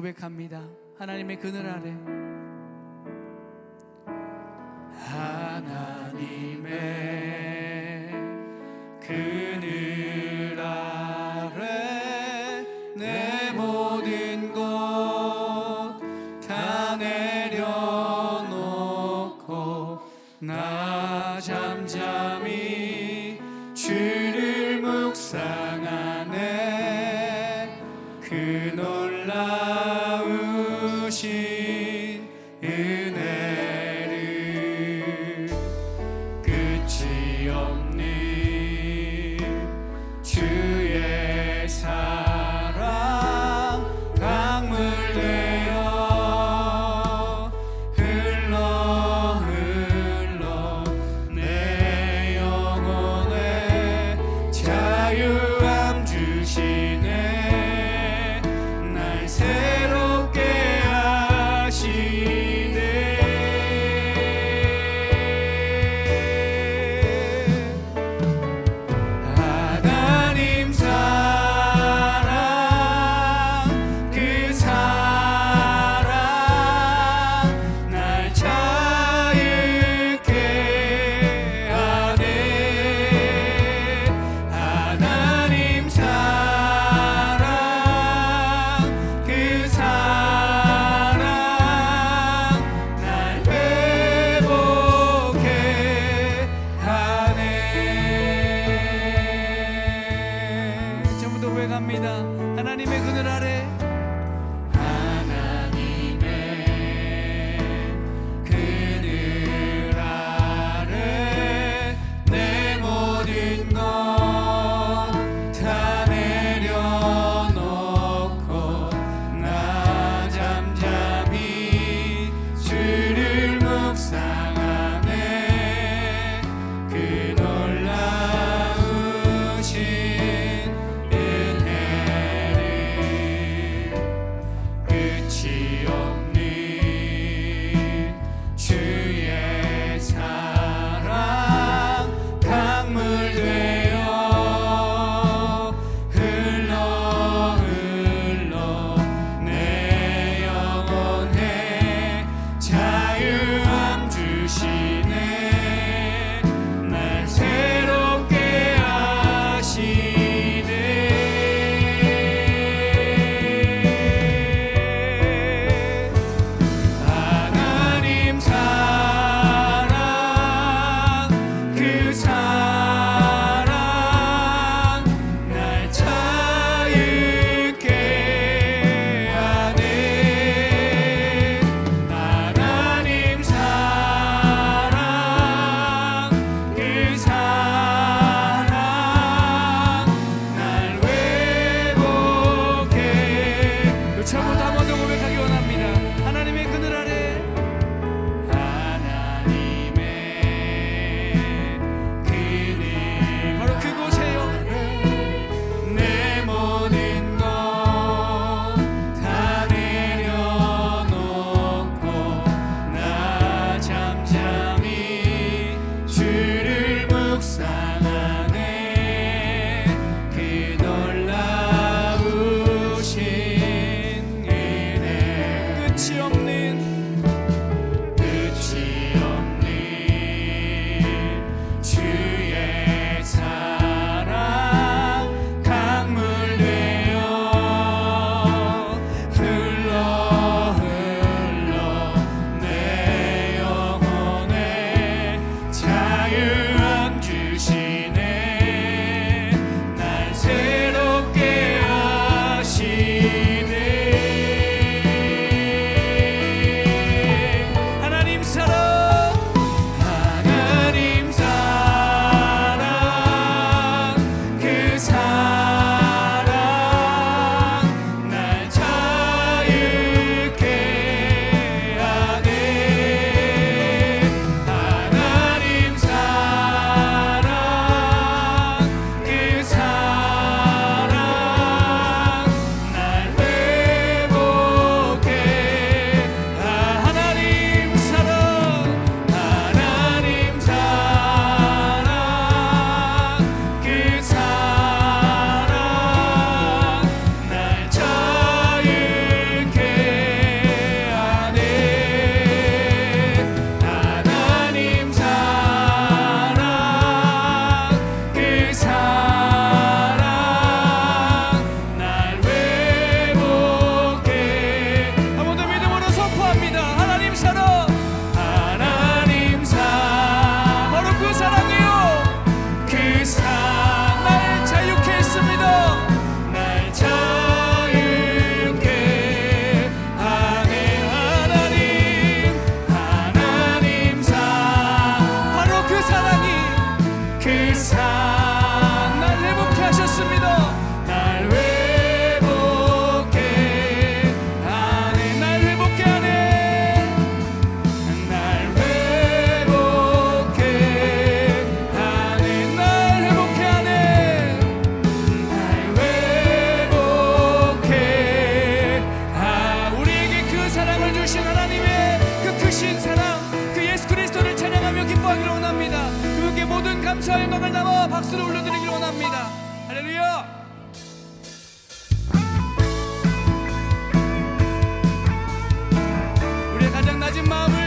고백합니다. 하나님의 그늘 아래 나 잠자 예수 영광을 담아 박수를 올려드리길 원합니다. 할렐루야! 우리의 가장 낮은 마음을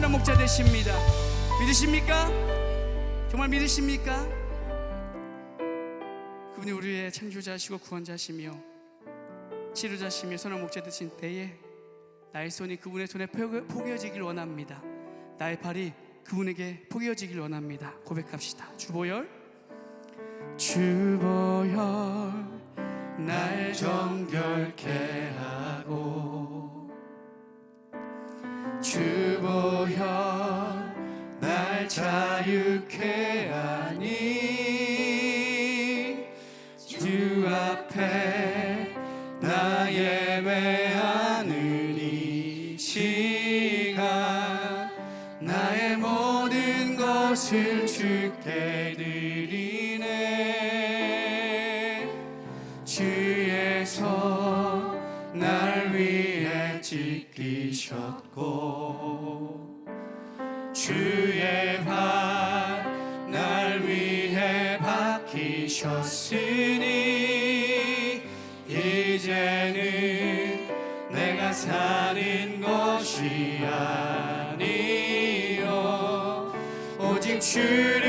충만한 목자 되십니다. 믿으십니까? 정말 믿으십니까? 그분이 우리의 창조자시고 구원자시며 치료자시며 선한 목자 되신 때에 나의 손이 그분의 손에 포개어지길 원합니다. 나의 발이 그분에게 포개어지길 원합니다. 고백합시다. 주보열 주보열 날 정결케 하고 주보여 날 자유케 하니. 주 앞에 나 예배하느니 시간 나의 모든 것을 주께 드리네. 주의 손날 위해 지키셨고 주의 활날 위해 박히셨으니 이제는 내가 사는 것이 아니요. 오직 주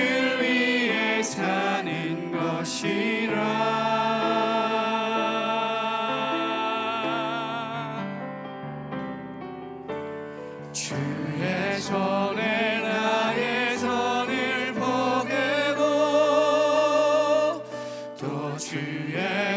Amen.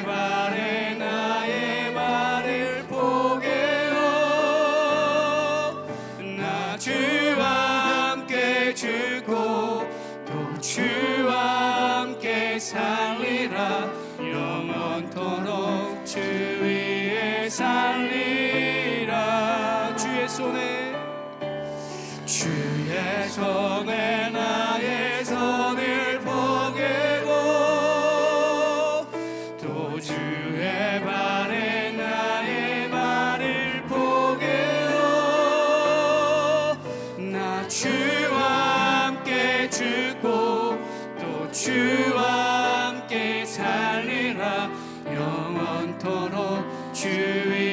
tu es.